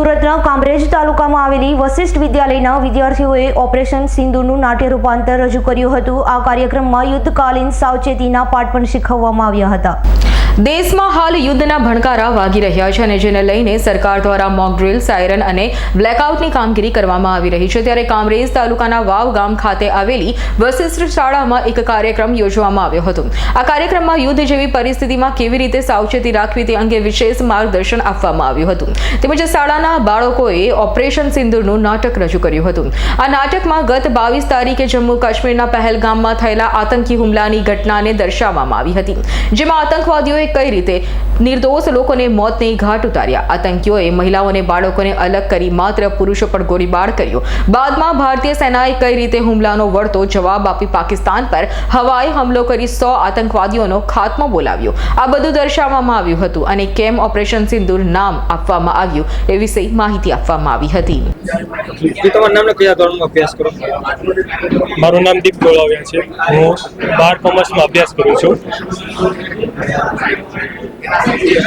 સુરતના કામરેજ તાલુકામાં આવેલી વશિષ્ઠ વિદ્યાલયના વિદ્યાર્થીઓએ ઓપરેશન સિંધુનું નાટ્ય રૂપાંતર રજૂ કર્યું હતું. આ કાર્યક્રમમાં યુદ્ધકાલીન સાવચેતીના પાઠ પણ શીખવવામાં આવ્યા હતા. દેશમાં હાલ યુદ્ધના ભણકારા વાગી રહ્યા છે અને જેને લઈને સરકાર દ્વારા મોક ડ્રીલ સાયરન અને બ્લેકઆઉટની કામગીરી કરવામાં આવી રહી છે. ત્યારે કામરેજ તાલુકાના વાવ ગામ ખાતે આવેલી વશિષ્ઠ શાળામાં એક કાર્યક્રમ યોજવામાં આવ્યો હતો. આ કાર્યક્રમમાં યુદ્ધ જેવી પરિસ્થિતિમાં કેવી રીતે સાવચેતી રાખવી તે અંગે વિશેષ માર્ગદર્શન આપવામાં આવ્યું હતું. તેમજ શાળાના બાળકોએ ઓપરેશન સિંદૂરનું નાટક રજૂ કર્યું હતું. આ નાટકમાં ગત બાવીસ તારીખે જમ્મુ કાશ્મીરના પહેલગામમાં થયેલા આતંકી હુમલાની ઘટનાને દર્શાવવામાં આવી હતી. જેમાં આતંકવાદીઓએ કઈ રીતે? નિર્દોષ લોકોને મોતને ઘાટ ઉતાર્યા. આતંકીઓએ મહિલાઓને બાળકોને અલગ કરી માત્ર પુરુષો પર ગોળીબાર કર્યો. બાદમાં ભારતીય સેનાએ કઈ રીતે હુમલાનો વળતો જવાબ આપી પાકિસ્તાન પર હવાઈ હુમલો કરી સો આતંકવાદીઓનો ખાત્મો બોલાવ્યો. આ બધું દર્શાવવામાં આવ્યું હતું અને કેમ ઓપરેશન સિંદુર નામ આપવામાં આવ્યું એ વિશે માહિતી આપવામાં આવી હતી. જે તમારા કયા ધોરણમાં અભ્યાસ કરો? મારું નામ દીપ ગોળાવ્યા છે. હું બાર કોમર્સમાં અભ્યાસ કરું છું. Thank you.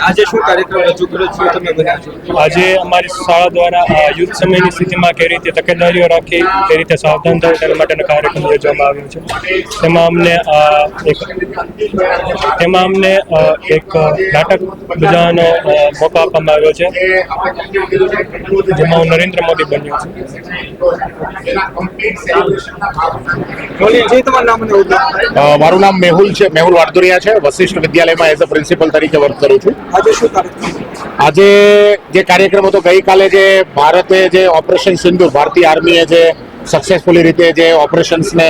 આજે શું કાર્યક્રમ રજૂ કર્યો છે? તમે બધા આજે અમારી શાળા દ્વારા યુદ્ધ સમયની સ્થિતિમાં કઈ રીતે તકેદારીઓ રાખી કઈ રીતે સાવધાન થવું તેના માટેનો કાર્યક્રમ યોજવામાં આવ્યો છે. તેમાં અમને એક તેમાં અમને એક નાટક બજાવવાનો મોકો આપવામાં આવ્યો છે જેમાં હું નરેન્દ્ર મોદી બન્યો છું. મારું નામ મેહુલ છે મેહુલ વાડદુરિયા છે. વશિષ્ઠ વિદ્યાલયમાં એઝ અ પ્રિન્સિપલ તરીકે વર્ક કરું છું? આજે શું કાર્યક્રમ? આજે જે કાર્યક્રમ હતો, ગઈકાલે જે ભારતે જે ઓપરેશન સિંધુ, ભારતીય આર્મીએ જે સક્સેસફુલી રીતે જે ઓપરેશન્સને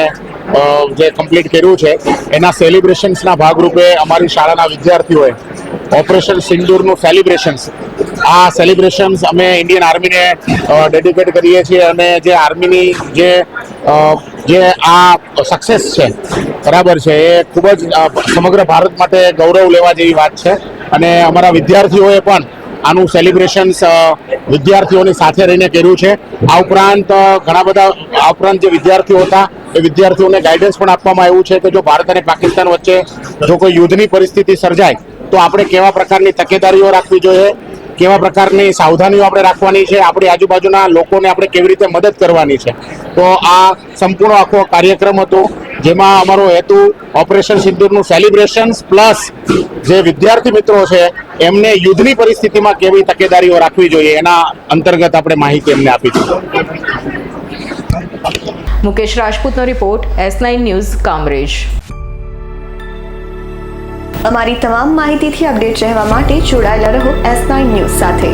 જે કમ્પ્લીટ કર્યું છે, એના સેલિબ્રેશન્સના ભાગરૂપે અમારી શાળાના વિદ્યાર્થીઓએ ઓપરેશન સિંદૂરનું સેલિબ્રેશન્સ આ સેલિબ્રેશન્સ અમે ઇન્ડિયન આર્મીને ડેડિકેટ કરીએ છીએ અને જે આર્મીની જે જે આ સક્સેસ છે, બરાબર છે, એ ખૂબ જ સમગ્ર ભારત માટે ગૌરવ લેવા જેવી વાત છે. અને અમારા વિદ્યાર્થીઓએ પણ આનું સેલિબ્રેશન્સ વિદ્યાર્થીઓની સાથે રહીને કર્યું છે. આ ઉપરાંત ઘણા બધા, આ ઉપરાંત જે વિદ્યાર્થીઓ હતા, એ વિદ્યાર્થીઓને ગાઈડન્સ પણ આપવામાં આવ્યું છે કે જો ભારત અને પાકિસ્તાન વચ્ચે જો કોઈ યુદ્ધની પરિસ્થિતિ સર્જાય, તો આપણે કેવા પ્રકારની તકેદારીઓ રાખવી જોઈએ, કેવા પ્રકારની સાવધાનીઓ આપણે રાખવાની છે, આપણી આજુબાજુના લોકોને આપણે કેવી રીતે મદદ કરવાની છે. તો આ સંપૂર્ણ આખો કાર્યક્રમ હતો. જેમાં અમારો હેતુ ઓપરેશન સિંદૂરનું સેલિબ્રેશન્સ પ્લસ જે વિદ્યાર્થી મિત્રો છે એમને યુદ્ધની પરિસ્થિતિમાં કેવી તકેદારીઓ રાખવી જોઈએ એના અંતર્ગત આપણે માહિતી એમને આપીશું Mukesh રાજપૂતનો report S nine news Kamrej અમારી તમામ માહિતીથી અપડેટ રહેવા માટે જોડાયેલા રહો એસ નાઇન ન્યૂઝ સાથે.